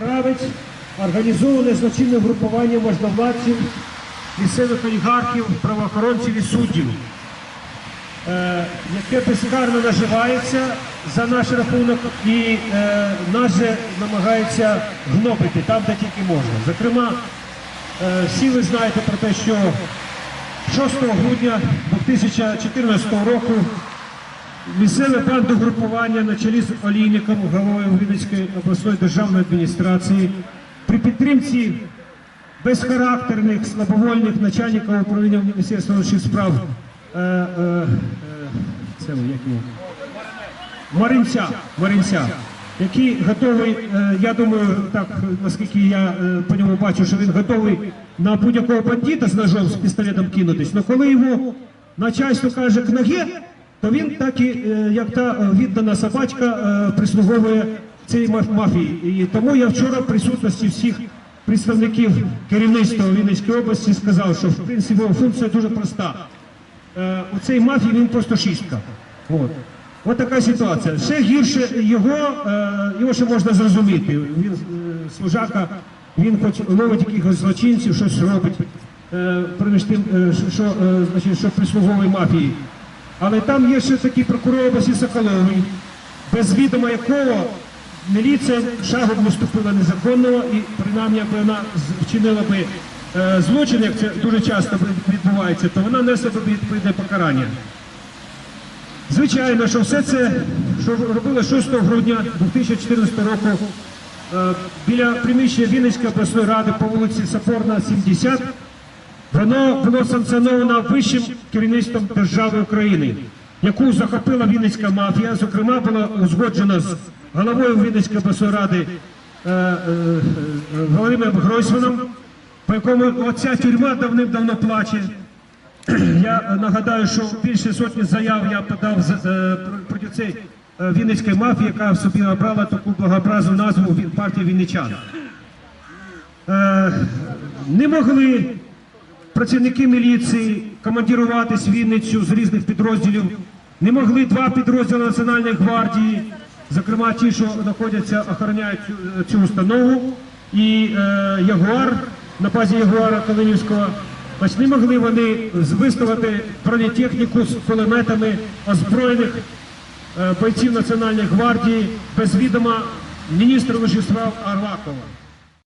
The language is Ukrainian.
Кравець організоване злочинне групування можновладців, місцевих олігархів, правоохоронців і суддів, е, яке безкарно наживається за наш рахунок і е, нас же намагається гнобити там, де тільки можна. Зокрема, е, всі ви знаєте про те, що 6 грудня 2014 року місцеве бандугрупування на чолі з олійником, головою Вінницької обласної державної адміністрації при підтримці безхарактерних, слабовольних начальників управління Міністерства внутрішніх справ е, е, е, це? Маринця, Маринця, який готовий, е, я думаю, так наскільки я е, по ньому бачу, що він готовий на будь-якого бандита з ножом з пістолетом кинутись. але коли його начальство каже к ноге, то він так і е, як та е, віддана собачка е, прислуговує цій мафії. І тому я вчора в присутності всіх представників керівництва Вінницької області сказав, що в принципі його функція дуже проста. У цій мафії він просто шістка. От. От така ситуація. Ще гірше його, його ще можна зрозуміти. Він служака, він хоч ловить якихось злочинців, щось робить, тим, що- значить, що прислуговує мафії. Але там є ще такий прокурор області Соколовий, без відома якого міліція шагом не ступила незаконного і принаймні, якби вона вчинила би е, злочин, як це дуже часто відбувається, то вона несла б відповідне покарання. Звичайно, що все це, що робили 6 грудня 2014 року е, біля приміщення Вінницької обласної ради по вулиці Сапорна, 70, воно було санкціоновано вищим керівництвом держави України, яку захопила Вінницька мафія. Зокрема, було узгоджено з головою Вінницької обласної ради е, е, Володимиром Гройсманом, по якому оця тюрма давним-давно плаче. Я нагадаю, що більше сотні заяв я подав з- е, проти цієї е, Вінницької мафії, яка в собі обрала таку благообразну назву партії Вінничан. Е, Не могли працівники міліції командіруватись в Вінницю з різних підрозділів. Не могли два підрозділи Національної гвардії, зокрема ті, що знаходяться, охороняють цю, цю установу, і е, Ягуар на базі Ягуара Калинівського. Значить, не могли вони виставити бронетехніку з кулеметами озброєних е, бойців Національної гвардії без відома міністра внутрішніх справ Арвакова.